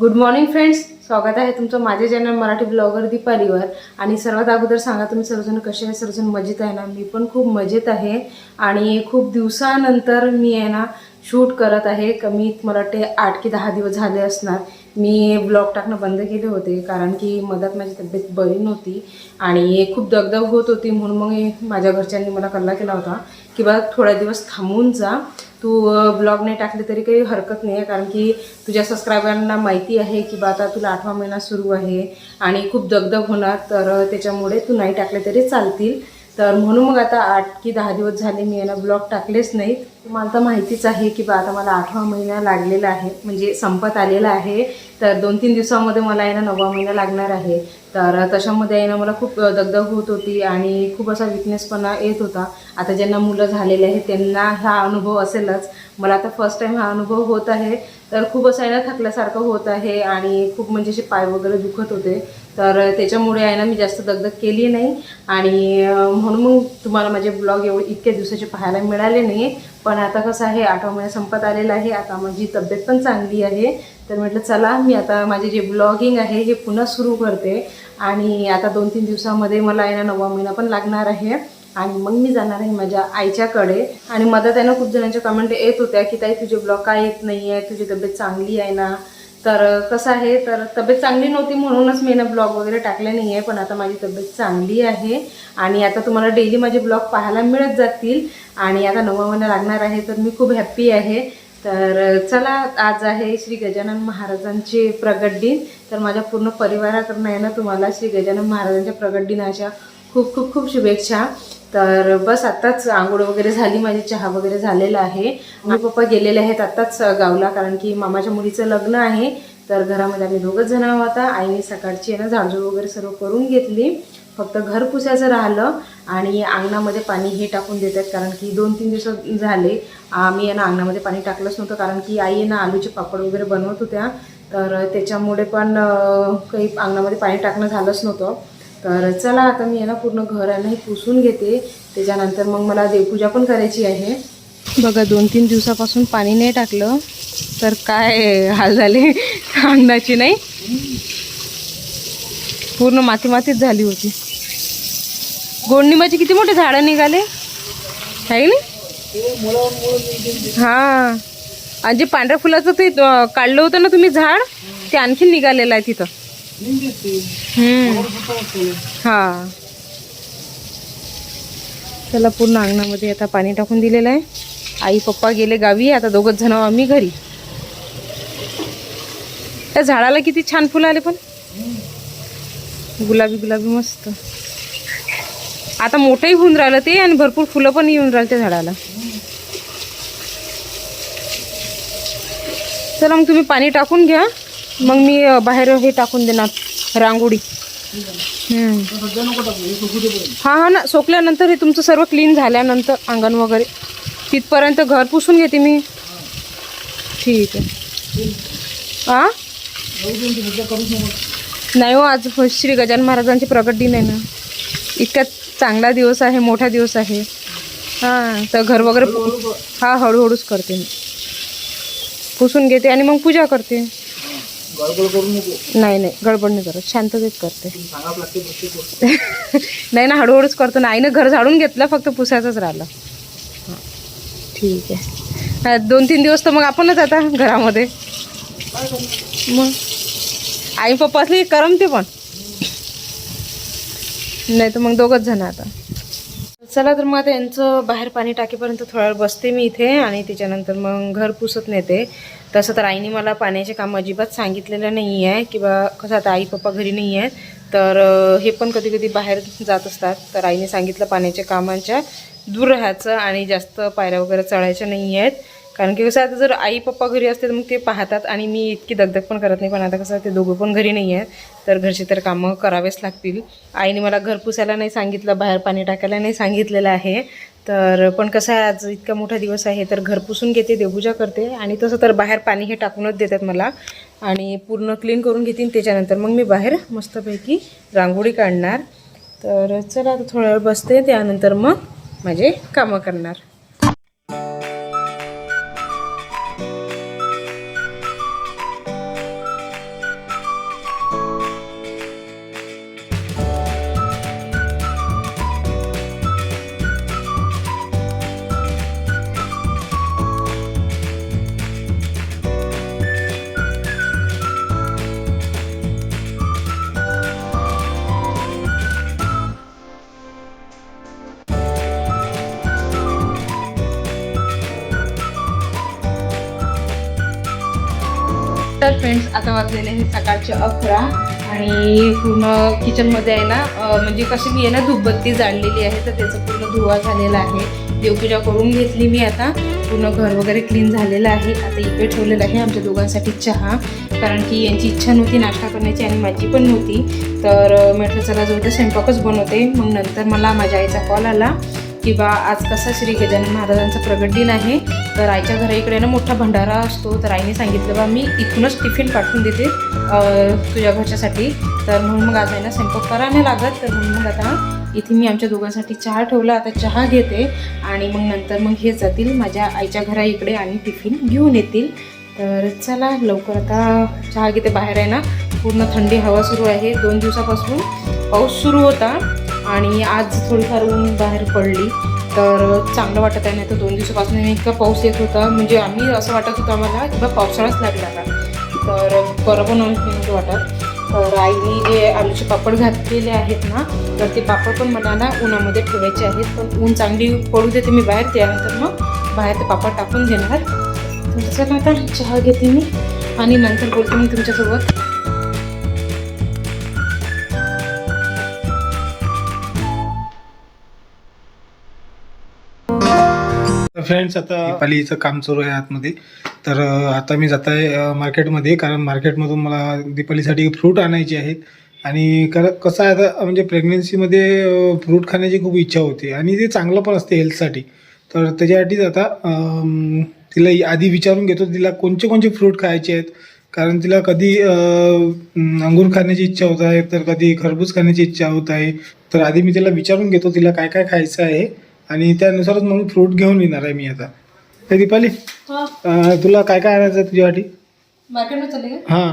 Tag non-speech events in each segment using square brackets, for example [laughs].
Good morning friends स्वागत आहे तुमचं माझे चॅनल मराठी ब्लॉगर दीपालीवर. आणि सर्वात अगोदर सांगा तुम्ही सर्वजण कसे आहे? सर्वजण मजेत आहे ना? मी पण खूप मजेत आहे. आणि खूप दिवसानंतर मी आहे ना शूट करत आहे. कमी मला वाटते आठ की दहा दिवस झाले असणार. मी ब्लॉग टाकणं बंद केले होते कारण की मधात माझी तब्येत बरी नव्हती. आणि खूप दगदग होत होती म्हणून मग माझ्या घरच्यांनी मला कल्ला केला होता. की थोडा दिवस थांबून जा. तू ब्लॉग नाही टाकले तरी काही हरकत नाही आहे कारण की तुझ्या सबस्क्रायबरांना माहिती आहे की बा आता तुला आठवा महिना सुरू आहे आणि खूप दगदग होणार तर त्याच्यामुळे तू नाही टाकले तरी चालतील. तर म्हणून मग आता आठ की दहा दिवस झाले मी याला ब्लॉग टाकलेच नाहीत. मला तर माहितीच आहे की बा आता मला आठवा महिना लागलेला आहे म्हणजे संपत आलेला आहे. तर दोन तीन दिवसामध्ये मला यांना नववा महिना लागणार आहे. तर तशामध्ये आहे ना मला खूप दगदग होत होती आणि खूप असा विकनेसपणा येत होता. आता ज्यांना मुलं झालेले आहेत त्यांना हा अनुभव असेलच. मला आता फर्स्ट टाईम हा अनुभव होत आहे. तर खूप असं आहे ना थकल्यासारखं होत आहे आणि खूप म्हणजे असे पाय वगैरे दुखत होते. तर त्याच्यामुळे आहे ना मी जास्त दगदग केली नाही. आणि म्हणून मग तुम्हाला माझे ब्लॉग एवढे इतक्या दिवसाचे पाहायला मिळाले नाही पण आता कसं आहे आठवा महिना संपत आलेला आहे. आता माझी तब्येत पण चांगली आहे. तर म्हटलं चला मी आता माझे जे ब्लॉगिंग आहे हे पुन्हा सुरू करते. आणि आता दोन तीन दिवसामध्ये मला आहे ना नववा महिना पण लागणार आहे. आणि मग मी जाणार आहे माझ्या आईच्याकडे. आणि मदत आहे ना खूप जणांच्या कमेंट येत होत्या की ताई तुझे ब्लॉग काय येत नाही आहे तुझी तब्येत चांगली आहे ना? तर कसं आहे तर तब्येत चांगली नव्हती म्हणूनच मी ना ब्लॉग वगैरे टाकले नाही आहे पण आता माझी तब्येत चांगली आहे. आणि आता तुम्हाला डेली माझे ब्लॉग पाहायला मिळत जातील. आणि आता नवा महिना लागणार आहे तर मी खूप हॅप्पी आहे. तर चला आज आहे श्री गजानन महाराजांचे प्रगट दिन. तर माझ्या पूर्ण परिवाराकडनं आहे ना तुम्हाला श्री गजानन महाराजांच्या प्रगट दिनाच्या खूप खूप खूप शुभेच्छा. तर बस आत्ताच आंघोळ वगैरे झाली माझी चहा वगैरे झालेला आहे. मम्मी पप्पा गेलेले आहेत आत्ताच गावला कारण की मामाच्या मुलीचं लग्न आहे. तर घरामध्ये आम्ही दोघंच जण आहोत आता. आईने सकाळची आहे ना झाडझूड वगैरे सर्व करून घेतली. फक्त घर पुसायचं राहिलं आणि अंगणामध्ये पाणी हे टाकून देतात कारण की दोन तीन दिवस झाले आम्ही यांना अंगणामध्ये पाणी टाकलंच नव्हतं कारण की आई आहे ना आलूचे पापड वगैरे बनवत होत्या. तर त्याच्यामुळे पण काही अंगणामध्ये पाणी टाकणं झालंच नव्हतं. तर चला आता मी आहे ना पूर्ण घर आहे ना हे पुसून घेते. त्याच्यानंतर मग मला देवपूजा पण करायची आहे. बघा दोन तीन दिवसापासून पाणी नाही टाकलं. तर काय हाल झाले? अंगणाची नाही. पूर्ण माती मातीच झाली होती. गोंडनिंबाचे किती मोठे झाडं निघाले? आहे ना? हां. आणि जे पांढऱ्या फुलाचं ते काढलं होतं ना तुम्ही झाड ते आणखीन निघालेलं आहे तिथं. हा. त्याला पूर्ण अंगणामध्ये आता पाणी टाकून दिलेलं आहे. आई पप्पा गेले गावी आता दोघंच जण आम्ही घरी. त्या झाडाला किती छान फुलं आले पण. गुलाबी गुलाबी मस्त. आता मोठंही होऊन राहिलं ते आणि भरपूर फुलं पण येऊन राहिलं त्या झाडाला. चला मग तुम्ही पाणी टाकून घ्या. मग मी बाहेर हे टाकून देणार रांगोळी. हां हा हा ना सोकल्यानंतर हे तुमचं सर्व क्लीन झाल्यानंतर अंगण वगैरे. तिथपर्यंत घर पुसून घेते मी. ठीक आहे. हां नाही हो आज श्री गजानन महाराजांची प्रगट दिन आहे ना. इतका चांगला दिवस आहे मोठा दिवस आहे. हां तर घर वगैरे हा हळूहळूच करते मी. पुसून घेते आणि मग पूजा करते. नाही नाही गडबड नाही करत. शांततेत करते. [laughs] नाही ना हळूहळूच करतो ना. आईनं घर झाडून घेतलं फक्त पुसायचंच राहिलं. ठीक आहे. दोन तीन दिवस तर मग आपणच आता घरामध्ये. मग? आई पप्पा असले करमते पण. नाही तर मग दोघंच जण आता. चला तर मग आता यांचं बाहेर पाणी टाकेपर्यंत थोडा वेळ बसते मी इथे आणि त्याच्यानंतर मग घर पुसत नेते. तसं तर आईने मला पाण्याचे काम अजिबात सांगितलेलं नाही आहे किंवा कसं आता आई पप्पा घरी नाही आहेत तर हे पण कधी कधी बाहेर जात असतात. तर आईने सांगितलं पाण्याच्या कामांच्या दूर राहायचं आणि जास्त पायऱ्या वगैरे चढायच्या नाही आहेत कारण की कसं आता जर आई पप्पा घरी असते तर मग ते पाहतात आणि मी इतकी दगदग पण करत नाही. पण आता कसं ते दोघं पण घरी नाही आहेत तर घरचे तर कामं करावेच लागतील. आईने मला घर पुसायला नाही सांगितलं बाहेर पाणी टाकायला नाही सांगितलेलं आहे. तर पण कसं आहे आज इतका मोठा दिवस आहे तर घर पुसून घेते देवपूजा करते. आणि तसं तर बाहेर पाणी हे टाकूनच देतात मला. आणि पूर्ण क्लीन करून घेतील त्याच्यानंतर मग मी बाहेर मस्तपैकी रांगोळी काढणार. तर चला आता थोडा वेळ बसते त्यानंतर मग माझे कामं करणार. फ्रेंड्स आता वाजलेले हे सकाळचे अकरा आणि पूर्ण किचनमध्ये आहे ना म्हणजे कशी मी आहे ना धूपबत्ती जाळलेली आहे तर त्याचा पूर्ण धुवा झालेला आहे. देवपूजा करून घेतली मी आता. पूर्ण घर वगैरे क्लीन झालेलं आहे. आता इकडे ठेवलेलं आहे आमच्या दोघांसाठी चहा. कारण की यांची इच्छा नव्हती नाश्ता करण्याची आणि माझी पण नव्हती. तर म्हटलं चला जाऊ तर स्वयंपाकच बनवते. मग नंतर मला माझ्या आईचा कॉल आला की बा आज कसा श्री गजानन महाराजांचा प्रगट दिन आहे. तर आईच्या घरा इकडे ना मोठा भंडारा असतो. तर आईने सांगितलं बा मी इथूनच टिफिन पाठवून देते तुझ्या घरच्यासाठी. तर म्हणून मग आज आहे ना स्वयंपाक करा नाही लागत. तर म्हणून मग आता इथे मी आमच्या दोघांसाठी चहा ठेवला. आता चहा घेते आणि मग नंतर मग हे जातील माझ्या आईच्या घरा इकडे आणि टिफिन घेऊन येतील. तर चला लवकर आता चहा घेते बाहेर आहे ना. पूर्ण थंडी हवा सुरू आहे. दोन दिवसापासून पाऊस सुरू होता आणि आज थोडीफार ऊन बाहेर पडली. तर चांगलं वाटत आहे नाही तर दोन दिवसापासून इतका पाऊस येत होता. म्हणजे आम्ही असं वाटत होतं आम्हाला की बा पावसाळाच लागला का तर बरं पण वाटत. तर आईने जे आलूचे पापड घातलेले आहेत ना तर ते पापड पण मला ना उन्हामध्ये ठेवायचे आहेत. पण ऊन चांगली पडू देते मी बाहेर त्यानंतर मग बाहेर ते पापड टाकून देणार. तर चला आता चहा घेते मी आणि नंतर बोलते मी तुमच्यासोबत. फ्रेंड्स आता पालीचं काम सुरू आहे आतमध्ये. तर आता मी जात आहे मार्केटमध्ये कारण मार्केटमधून मला दीपालीसाठी फ्रूट आणायचे आहेत. आणि कारण कसं आहे आता म्हणजे प्रेग्नेन्सीमध्ये फ्रूट खाण्याची खूप इच्छा होते. आणि ते चांगलं पण असते हेल्थसाठी तर त्याच्यासाठीच आता तिला आधी विचारून घेतो तिला कोणते कोणते फ्रूट खायचे आहेत. कारण तिला कधी अंगूर खाण्याची इच्छा होत आहे तर कधी खरबूज खाण्याची इच्छा होत आहे. तर आधी मी तिला विचारून घेतो तिला काय काय खायचं आहे. आणि त्यानुसारच मग फ्रूट घेऊन येणार आहे मी आता. हे दीपाली अं, तुला काय काय आणायचं आहे तुझ्यासाठी? मार्केटमध्ये चालले का? हां.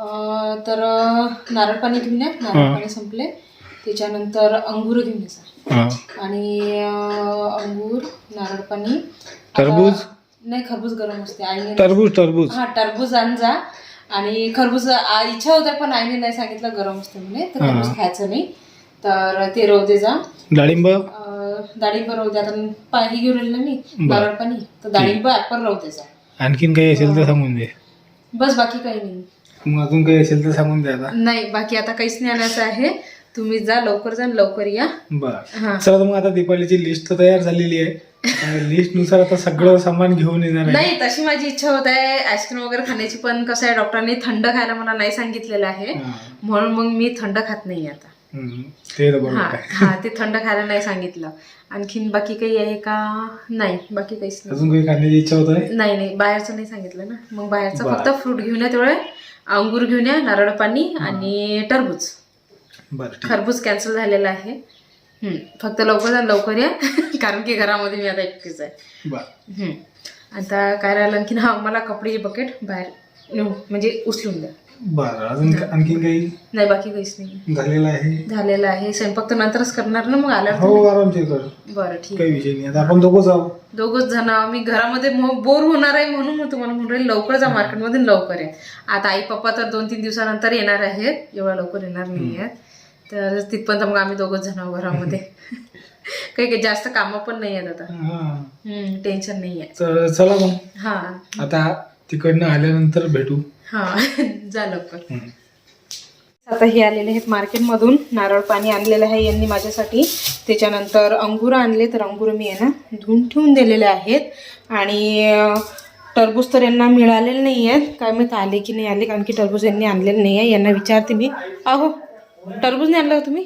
अं, तर नारळ पाणी घेऊन या. नारळ. पाणी संपले. त्याच्यानंतर अंगूर घेऊन यायचा हां. आणि अं, अंगूर नारळ पाणी. टरबूज? आता- नाही खरबूज गरम असते. आईने टरबूज टरबूज. हा टरबूज आण जा. आणि खरबूज आ- इच्छा होत्या पण आईने नाही सांगितलं गरम असते म्हणे. तर. खरबूज खायचं नाही. तर ते राहू दे जा. डाळिंब? अं, डाळिंब राहू दे आता पाणी घेऊन राहिले ना मी बरं. नारळ पाणी तर डाळिंब ऍपल राहू जा. आणखीन काही असेल तर सांगून दे. बस बाकी काही नाही. मग अजून काही असेल तर सांगून दे आता. नाही बाकी आता काहीच नाही आणायचं आहे. तुम्ही जा लवकर जा आणि लवकर या. बरं. हा. चला तर मग आता दीपावलीची लिस्ट तर तयार झालेली आहे. लिस्टनुसार आता सगळं सामान घेऊन येणार आहे. नाही तशी माझी इच्छा होत आहे. आईस्क्रीम वगैरे खाण्याची पण कसं आहे डॉक्टरांनी थंड खायला मला नाही सांगितलेलं आहे. हां. म्हणून मग मी थंड खात नाही आता. ते हा हा ते थंड खायला नाही सांगितलं. आणखीन बाकी काही आहे का? नाही बाकी काहीच नाही. अजून काही खाण्याची इच्छा होत आहे? नाही नाही बाहेरचं नाही सांगितलं ना. मग बाहेरचं. फक्त फ्रूट घेऊन या तेवढे. अंगूर घेऊन या नारळ पाणी आणि टरबूज. खरबूज कॅन्सल झालेला आहे. फक्त लवकर लवकर या. [laughs] कारण की घरामध्ये मी आता एकटीच आहे. आता काय राहिलं आणखीन? हा मला कपड्याची बकेट बाहेर नेऊ म्हणजे उचलून द्या. बरं अजून का- आणखीन काही? नाही बाकी काहीच नाही. झालेलं आहे? झालेलं आहे. स्वयंपाक तर नंतरच करणार ना मग आल्यावर हो आरामशीर कर. बरं ठीक काही विषय नाही. आता आपण दोघंच आहोत दोघच जण मी घरामध्ये बोर होणार आहे म्हणून मी तुम्हाला म्हणून राहील लवकर जा मार्केटमध्ये लवकर आहे आता आई पप्पा तर दोन तीन दिवसानंतर येणार आहेत. एवढ्या लवकर येणार नाही आहेत तर तिथपर्यंत मग आम्ही दोघच जण आहोत घरामध्ये. [laughs] काही काही जास्त कामं पण नाही आहेत आता. हां. टेन्शन नाही आहे. तर चला मग. हा. आता तिकडनं आल्यानंतर भेटू. हा [laughs] लवकर. हम्म. आता हे आलेले आहेत मार्केटमधून. नारळ पाणी आणलेलं आहे यांनी माझ्यासाठी. त्याच्यानंतर अंगूर आणले तर अंगूर मी आहे ना धुवून ठेवून दिलेले आहेत. आणि अं, टरबूज तर यांना मिळालेले नाही आहेत काय माहीत आले की नाही आले कारण की टरबूज यांनी आणलेलं नाही आहे. यांना विचारते मी. अहो टरबूज नाही आणलं का तुम्ही?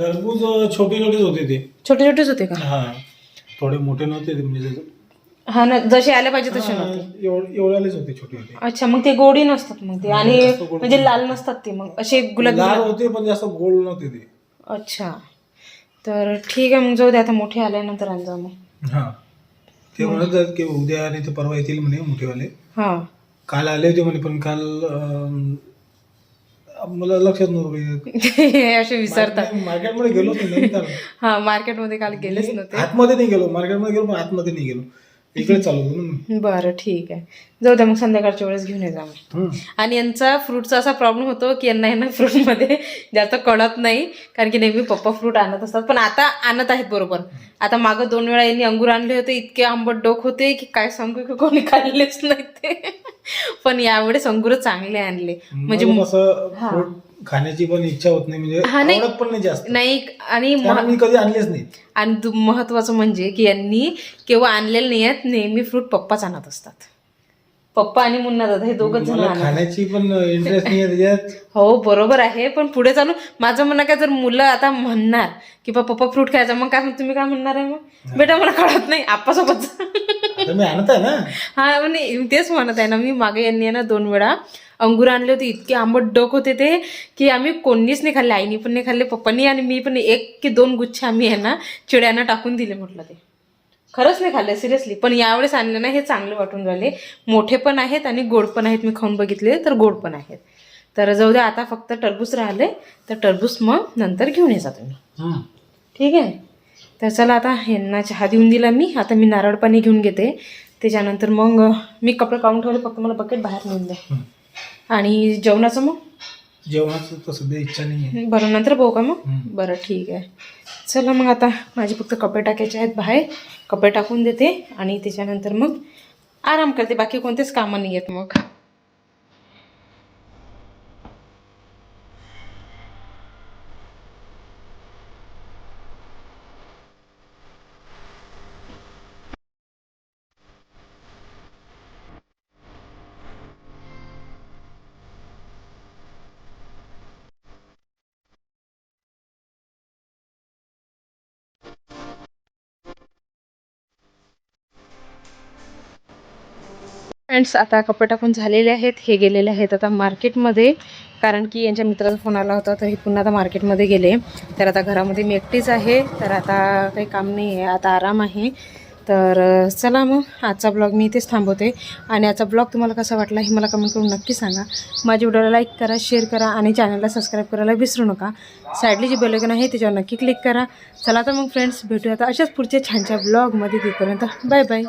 टरबूज छोटे छोटेच होते ते. छोटे छोटेच होते का? हा. थोडे मोठे नव्हते ते म्हणजे हा ना जसे आले पाहिजे तसे हा, नव्हते. एवढ- एवढ्यालेच होते छोटे होते. अच्छा मग ते गोडी नसतात मग ते आणि म्हणजे लाल नसतात ते मग असे गुलाबी लाल होते पण जास्त गोल नव्हते ते. अच्छा. तर ठीक आहे मग जाऊ दे आता मोठे आल्यानंतर आण जा मग. हा. ते म्हणत आहेत की उद्या आणि ते परवा येतील म्हणे मोठेवाले. हा. काल आले होते म्हणे पण काल अं, मला लक्षात नव्हतं [laughs] असे विसरतात मार्केटमध्ये गेलोच नाही नवीन काल. हा मार्केटमध्ये काल गेलेच नव्हते. आतमध्ये नाही गेलो मार्केटमध्ये गेलो पण आतमध्ये नाही गेलो. इकडे चालू होतो ना मी. बरं ठीक आहे. जाऊ द्या मग संध्याकाळच्या वेळेस घेऊन ये जा मग. आणि यांचा फ्रूटचा असा प्रॉब्लेम होतो की यांना यांना फ्रूटमध्ये जास्त कळत नाही कारण की नेहमी पप्पा फ्रूट आणत असतात. पण आता आणत आहेत बरोबर. आता मागं दोन वेळा यांनी अंगूर आणले होते इतके आंबट डोक होते की काय सांगू की कोणी खाल्लेच नाही ते. पण यावेळेस अंगूर चांगले आणले. म्हणजे कसं फ्रूट खाण्याची पण इच्छा होत नाही म्हणजे हा, नाही. आवडत पण नाही जास्त. नाही आणि म- त्यामुळे मी कधी आणलेच नाही. आणि दु- महत्वाचं म्हणजे की यांनी केव्हा आणलेले नाही आहेत नेहमी फ्रूट पप्पाच आणत असतात. पप्पा आणि मुन्ना दादा हे दोघच जण मला आणत खाण्याची पण इंटरेस्ट नाही आहे त्याच्यात. [laughs] हो बरोबर आहे पण पुढे चालू. माझं म्हणणं काय जर मुलं आता म्हणणार की बा पप्पा फ्रूट खायचा मग काय तुम्ही काय म्हणणार आहे मग? बेटा मला कळत नाही आप्पासोबत. जा. आता मी आणत आहे ना. हा म्हणजे तेच म्हणत आहे ना मी. मागे यांनी आहे ना दोन वेळा अंगूर आणले होते इतके आंबट डोक होते ते की आम्ही कोणीच नाही खाल्ले आईनी पण नाही खाल्ले पप्पांनी आणि मी पण एक की दोन गुच्छ आम्ही आहे ना चिड्यांना टाकून दिले म्हटलं ते. खरंच नाही खाल्ले सिरियसली. पण यावेळेस आणले ना हे चांगले वाटून राहिले. मोठे पण आहेत आणि गोड पण आहेत मी खाऊन बघितले तर गोड पण आहेत. तर जाऊ द्या आता फक्त टरबूज राहिले तर टरबूज मग नंतर घेऊन येजा तुम्ही. ठीक आहे? तर चला आता यांना चहा देऊन दिला मी. आता मी नारळ पाणी घेऊन घेते. त्याच्यानंतर मग मी कपडे काढून ठेवले फक्त मला बकेट बाहेर नेऊन द्या. आणि जेवणाचं मग? जेवणाचं तर सध्या इच्छा नाही आहे बरं नंतर बघू का मग? हम्म. बरं ठीक आहे. चला मग आता माझे फक्त कपडे टाकायचे आहेत बाहेर. कपडे टाकून देते आणि त्याच्यानंतर मग आराम करते. बाकी कोणतेच कामं नाही आहेत मग. फ्रेंड्स आता कपडे टाकून झालेले आहेत हे गेलेले आहेत आता मार्केटमध्ये कारण की यांच्या मित्राचा फोन आला होता तर हे पुन्हा आता मार्केटमध्ये गेले. तर आता घरामध्ये मी एकटीच आहे तर आता काही काम नाही आहे आता आराम आहे. तर चला मग आजचा ब्लॉग मी इथेच थांबवते. आणि आजचा ब्लॉग तुम्हाला कसा वाटला हे मला कमेंट करून नक्की सांगा. माझ्या व्हिडिओला लाईक करा शेअर करा आणि चॅनलला सबस्क्राईब करायला विसरू नका. साईडली जी बेलकन आहे त्याच्यावर नक्की क्लिक करा. चला तर मग फ्रेंड्स भेटूया आता अशाच पुढच्या छानच्या ब्लॉगमध्ये तिथपर्यंत. Bye bye